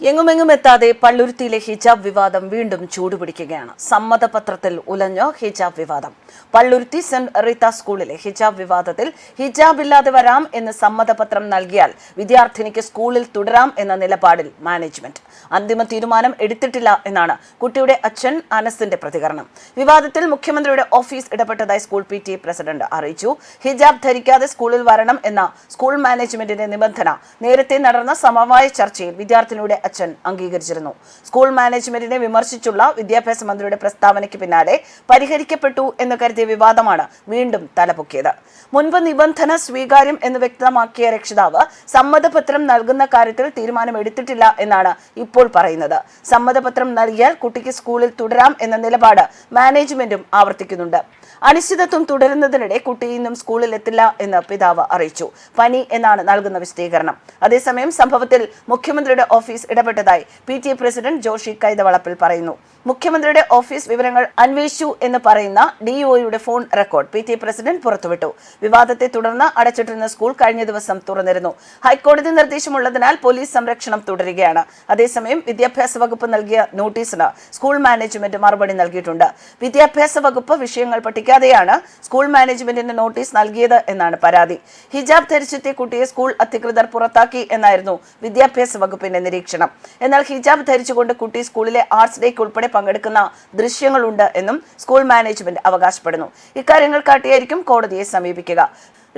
എങ്ങുമെങ്ങും എത്താതെ പള്ളുരുത്തിയിലെ ഹിജാബ് വിവാദം വീണ്ടും ചൂടുപിടിക്കുകയാണ്. സമ്മതപത്രത്തിൽ ഉലഞ്ഞ ഹിജാബ് വിവാദം. പള്ളുരുത്തി സെന്റ് റീത്ത സ്കൂളിലെ ഹിജാബ് വിവാദത്തിൽ ഹിജാബ് ഇല്ലാതെ വരാം എന്ന് സമ്മതപത്രം നൽകിയാൽ വിദ്യാർത്ഥിനിക്ക് സ്കൂളിൽ തുടരാം എന്ന നിലപാടിൽ മാനേജ്മെന്റ്. അന്തിമ തീരുമാനം എടുത്തിട്ടില്ല എന്നാണ് കുട്ടിയുടെ അച്ഛൻ അനസിന്റെ പ്രതികരണം. വിവാദത്തിൽ മുഖ്യമന്ത്രിയുടെ ഓഫീസ് ഇടപെട്ടതായി സ്കൂൾ പി ടി പ്രസിഡന്റ് അറിയിച്ചു. ഹിജാബ് ധരിക്കാതെ സ്കൂളിൽ വരണം എന്ന സ്കൂൾ മാനേജ്മെന്റിന്റെ നിബന്ധന നേരത്തെ നടന്ന സമവായ ചർച്ചയിൽ വിദ്യാർത്ഥിനിയുടെ അച്ഛൻ അംഗീകരിച്ചിരുന്നു. സ്കൂൾ മാനേജ്മെന്റിനെ വിമർശിച്ചുള്ള വിദ്യാഭ്യാസ മന്ത്രിയുടെ പ്രസ്താവനയ്ക്ക് പിന്നാലെ പരിഹരിക്കപ്പെട്ടു എന്ന് കരുതിയ വിവാദമാണ് വീണ്ടും തലപൊക്കിയത്. മുൻപ് നിബന്ധന സ്വീകാര്യം എന്ന് വ്യക്തമാക്കിയ രക്ഷിതാവ് സമ്മതപത്രം നൽകുന്ന കാര്യത്തിൽ തീരുമാനമെടുത്തിട്ടില്ല എന്നാണ് ഇപ്പോൾ പറയുന്നത്. സമ്മതപത്രം നൽകിയാൽ കുട്ടിക്ക് സ്കൂളിൽ തുടരാം എന്ന നിലപാട് മാനേജ്മെന്റും ആവർത്തിക്കുന്നുണ്ട്. അനിശ്ചിതത്വം തുടരുന്നതിനിടെ കുട്ടി ഇന്നും സ്കൂളിൽ എത്തില്ല എന്ന് പിതാവ് അറിയിച്ചു. പനി എന്നാണ് നൽകുന്ന വിശദീകരണം. അതേസമയം സംഭവത്തിൽ മുഖ്യമന്ത്രിയുടെ office ഇടപെട്ടതായി P T A president Joshi Kaithavalappil പറയുന്നു. മുഖ്യമന്ത്രിയുടെ ഓഫീസ് വിവരങ്ങൾ അന്വേഷിച്ചു എന്ന് പറയുന്ന ഡിഇഒയുടെ phone record P T A president പുറത്തുവിട്ടു. വിവാദത്തെ തുടർന്ന് അടച്ചിട്ടിരുന്ന സ്കൂൾ കഴിഞ്ഞ ദിവസം തുറന്നിരുന്നു. ഹൈക്കോടതി നിർദ്ദേശമുള്ളതിനാൽ പോലീസ് സംരക്ഷണം തുടരുകയാണ്. അതേസമയം വിദ്യാഭ്യാസ വകുപ്പ് നൽകിയ നോട്ടീസിന് സ്കൂൾ മാനേജ്മെന്റ് മറുപടി നൽകിയിട്ടുണ്ട്. വിദ്യാഭ്യാസ വകുപ്പ് വിഷയങ്ങൾ പഠിക്കാതെയാണ് സ്കൂൾ മാനേജ്മെന്റിന് നോട്ടീസ് നൽകിയത് എന്നാണ് പരാതി. ഹിജാബ് ധരിച്ചെത്തിയ കുട്ടിയെ സ്കൂൾ അധികൃതർ പുറത്താക്കി എന്നായിരുന്നു വിദ്യാഭ്യാസ വകുപ്പിന്റെ നിരീക്ഷണം. എന്നാൽ ഹിജാബ് ധരിച്ചുകൊണ്ട് കുട്ടി സ്കൂളിലെ ആർട്സ് ഡേക്ക് ഉൾപ്പെടെ പങ്കെടുക്കുന്ന ദൃശ്യങ്ങളുണ്ട് എന്നും സ്കൂൾ മാനേജ്മെന്റ് അവകാശപ്പെടുന്നു. ഇക്കാര്യങ്ങൾ കാട്ടിയായിരിക്കും കോടതിയെ സമീപിക്കുക.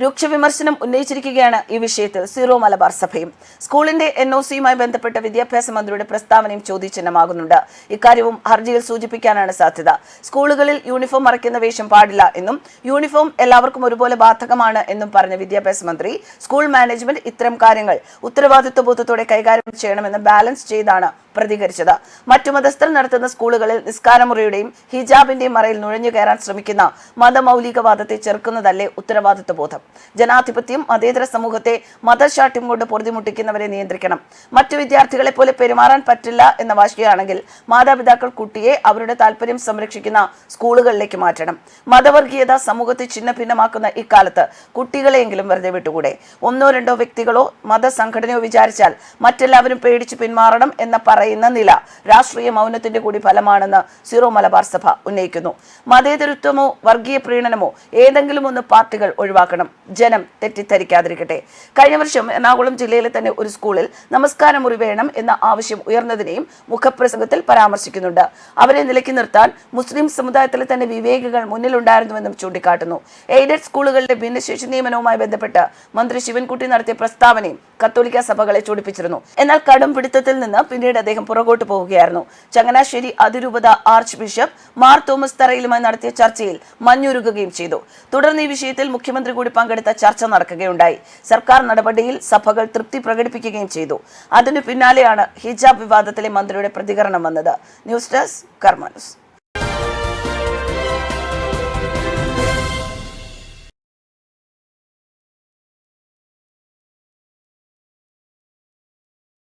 രൂക്ഷ വിമർശനം ഉന്നയിച്ചിരിക്കുകയാണ് ഈ വിഷയത്തിൽ സീറോ മലബാർ സഭയും. സ്കൂളിന്റെ എൻ ഒ സിയുമായി ബന്ധപ്പെട്ട വിദ്യാഭ്യാസ മന്ത്രിയുടെ പ്രസ്താവനയും ചോദ്യചിഹ്നമാകുന്നുണ്ട്. ഇക്കാര്യവും ഹർജിയിൽ സൂചിപ്പിക്കാനാണ് സാധ്യത. സ്കൂളുകളിൽ യൂണിഫോം മറയ്ക്കുന്ന വേഷം പാടില്ല എന്നും യൂണിഫോം എല്ലാവർക്കും ഒരുപോലെ ബാധകമാണ് എന്നും പറഞ്ഞ വിദ്യാഭ്യാസ മന്ത്രി സ്കൂൾ മാനേജ്മെന്റ് ഇത്തരം കാര്യങ്ങൾ ഉത്തരവാദിത്വ ബോധത്തോടെ കൈകാര്യം ചെയ്യണമെന്ന് ബാലൻസ് ചെയ്താണ് പ്രതികരിച്ചത്. മറ്റു മതസ്ഥർ നടത്തുന്ന സ്കൂളുകളിൽ നിസ്കാരമുറിയുടെയും ഹിജാബിന്റെയും മറയിൽ നുഴഞ്ഞു കയറാൻ ശ്രമിക്കുന്ന മതമൗലികവാദത്തെ ചെറുക്കുന്നതല്ലേ ഉത്തരവാദിത്വ ബോധം? ജനാധിപത്യം മതേതര സമൂഹത്തെ മതശാഠ്യം കൊണ്ട് പൊറുതിമുട്ടിക്കുന്നവരെ നിയന്ത്രിക്കണം. മറ്റു വിദ്യാർത്ഥികളെ പോലെ പെരുമാറാൻ പറ്റില്ല എന്ന വാശിയാണെങ്കിൽ മാതാപിതാക്കൾ കുട്ടിയെ അവരുടെ താല്പര്യം സംരക്ഷിക്കുന്ന സ്കൂളുകളിലേക്ക് മാറ്റണം. മതവർഗീയത സമൂഹത്തെ ഛിന്ന ഭിന്നമാക്കുന്ന ഇക്കാലത്ത് കുട്ടികളെയെങ്കിലും വെറുതെ വിട്ടുകൂടെ? ഒന്നോ രണ്ടോ വ്യക്തികളോ മതസംഘടനയോ വിചാരിച്ചാൽ മറ്റെല്ലാവരും പേടിച്ച് പിന്മാറണം എന്ന പറയുന്ന നില രാഷ്ട്രീയ മൗനത്തിന്റെ കൂടി ഫലമാണെന്ന് സിറോ മലബാർ സഭ ഉന്നയിക്കുന്നു. മതേതരത്വമോ വർഗീയ പ്രീണനമോ ഏതെങ്കിലും ഒന്ന് പാർട്ടികൾ ഒഴിവാക്കണം. ജനം തെറ്റിദ്ധരിക്കാതിരിക്കട്ടെ. കഴിഞ്ഞ വർഷം എറണാകുളം ജില്ലയിലെ തന്നെ ഒരു സ്കൂളിൽ നമസ്കാര മുറി വേണം എന്ന ആവശ്യം ഉയർന്നതിനെയും മുഖപ്രസംഗത്തിൽ പരാമർശിക്കുന്നുണ്ട്. അവരെ നിലയ്ക്ക് നിർത്താൻ മുസ്ലിം സമുദായത്തിലെ തന്നെ വിവേകികൾ മുന്നിലുണ്ടായിരുന്നുവെന്നും ചൂണ്ടിക്കാട്ടുന്നു. എയ്ഡഡ് സ്കൂളുകളിലെ ഭിന്നശേഷി നിയമനവുമായി ബന്ധപ്പെട്ട് മന്ത്രി ശിവൻകുട്ടി നടത്തിയ പ്രസ്താവനയും കത്തോലിക്ക സഭകളെ ചൂടിപ്പിച്ചിരുന്നു. എന്നാൽ കടും പിടുത്തത്തിൽ നിന്ന് പിന്നീട് അദ്ദേഹം പുറകോട്ട് പോവുകയായിരുന്നു. ചങ്ങനാശ്ശേരി അതിരൂപത ആർച്ച് ബിഷപ്പ് മാർ തോമസ് തറയിലുമായി നടത്തിയ ചർച്ചയിൽ മഞ്ഞുരുകുകയും ചെയ്തു. തുടർന്ന് ഈ വിഷയത്തിൽ മുഖ്യമന്ത്രി കൂടി പങ്കെടുത്ത ചർച്ച നടക്കുകയുണ്ടായി. സർക്കാർ നടപടിയിൽ സഭകൾ തൃപ്തി പ്രകടിപ്പിക്കുകയും ചെയ്തു. അതിനു പിന്നാലെയാണ് ഹിജാബ് വിവാദത്തിലെ മന്ത്രിയുടെ പ്രതികരണം വന്നത്. News desk കർമാനുസ്